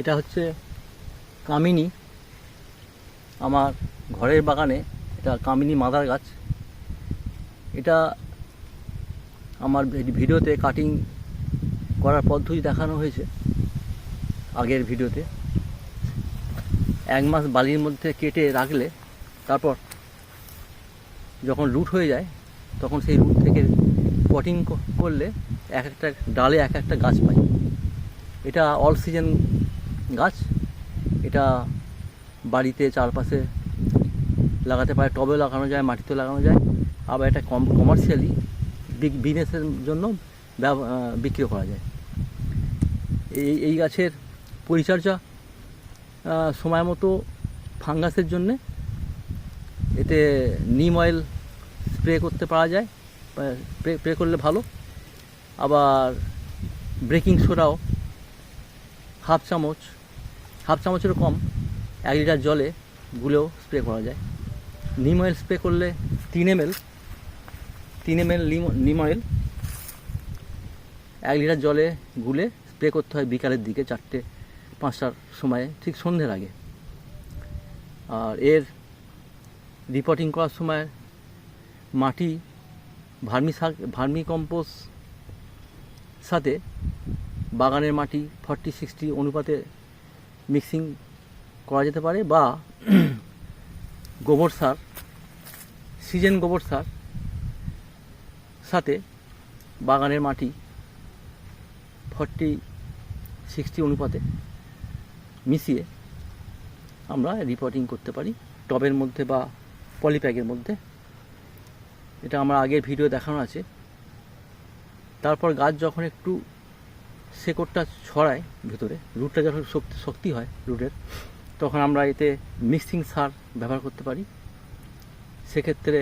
এটা হচ্ছে কামিনী। আমার ঘরের বাগানে এটা কামিনী মাদার গাছ। এটা আমার ভিডিওতে কাটিং করার পদ্ধতি দেখানো হয়েছে আগের ভিডিওতে। এক মাস বালির মধ্যে কেটে রাখলে তারপর যখন রুট হয়ে যায়, তখন সেই রুট থেকে পটিং করলে এক একটা ডালে এক একটা গাছ পাই। এটা অল সিজন গাছ। এটা বাড়িতে চারপাশে লাগাতে পারে টবেও লাগানো যায়, মাটিতে লাগানো যায়। আবার এটা কম কমার্শিয়ালি বিজনেসের জন্য বিক্রি করা যায়। এই এই গাছের পরিচর্যা সময় মতো ফাঙ্গাসের জন্যে এতে নিম অয়েল স্প্রে করতে পারা যায় স্প্রে করলে ভালো। আবার ব্রেকিং সোডাও, হাফ চামচ হাফ চামচেরও কম, এক লিটার জলে গুলেও স্প্রে করা যায়। নিম অয়েল স্প্রে করলে তিন এম এল তিন এম এল নিম অয়েল এক লিটার জলে গুলে স্প্রে করতে হয় বিকালের দিকে চারটে, পাঁচটার সময়ে, ঠিক সন্ধ্যের আগে। আর এর রিপোর্টিং করার সময় মাটি, ভার্মি শাক, ভার্মি কম্পোস্ট সাথে বাগানের মাটি ফর্টি সিক্সটি অনুপাতে মিক্সিং করা যেতে পারে বা গোবর সার, সিজন গোবর সার সাথে বাগানের মাটি ফর্টি সিক্সটি অনুপাতে মিশিয়ে আমরা রিপোর্টিং করতে পারি, টবের মধ্যে বা পলিপ্যাকের মধ্যে। এটা আমার আগের ভিডিও দেখানো আছে। তারপর গাছ যখন একটু শেকড়টা ছড়ায় ভেতরে, রুটটা যখন শক্তি শক্তি হয় রুটের, তখন আমরা এতে মিক্সিং সার ব্যবহার করতে পারি। সেক্ষেত্রে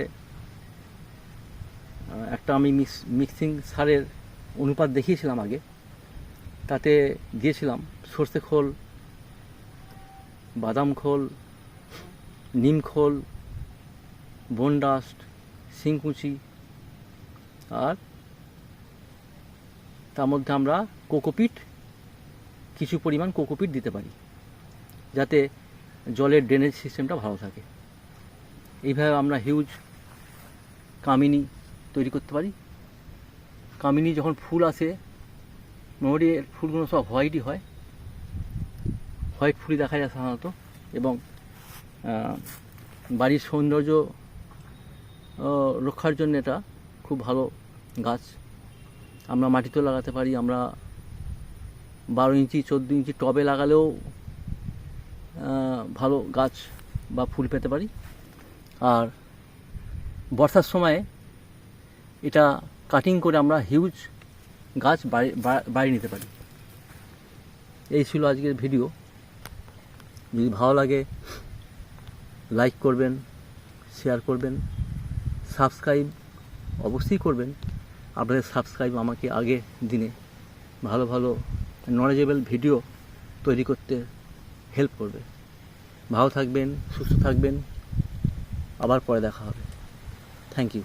একটা আমি মিক্স মিক্সিং সারের অনুপাত দেখিয়েছিলাম আগে। তাতে দিয়েছিলাম সর্ষে খোল, বাদাম খোল, নিম খোল, বোন ডাস্ট, শিংকুচি আর তার মধ্যে আমরা কোকোপিট, কিছু পরিমাণ কোকোপিট দিতে পারি, যাতে জলের ড্রেনেজ সিস্টেমটা ভালো থাকে। এইভাবে আমরা হিউজ কামিনী তৈরি করতে পারি। কামিনী যখন ফুল আসে, মোটামুটি ফুলগুলো সব হোয়াইটই হয়। হোয়াইট ফুলই দেখা যায় সাধারণত এবং বাড়ির সৌন্দর্য রক্ষার জন্য এটা খুব ভালো গাছ। আমরা মাটিতেও লাগাতে পারি, আমরা বারো ইঞ্চি, চোদ্দ ইঞ্চি টবে লাগালেও ভালো গাছ বা ফুল পেতে পারি। আর বর্ষার সময়ে এটা কাটিং করে আমরা হিউজ গাছ বাড়ি নিতে পারি। এই ছিল আজকের ভিডিও যদি ভালো লাগে লাইক করবেন শেয়ার করবেন সাবস্ক্রাইব অবশ্যই করবেন। আপনাদের সাবস্ক্রাইব আমাকে আগে দিনে ভালো ভালো নলেজেবল ভিডিও তৈরি করতে হেল্প করবে। ভালো থাকবেন, সুস্থ থাকবেন। আবার পরে দেখা হবে। Thank you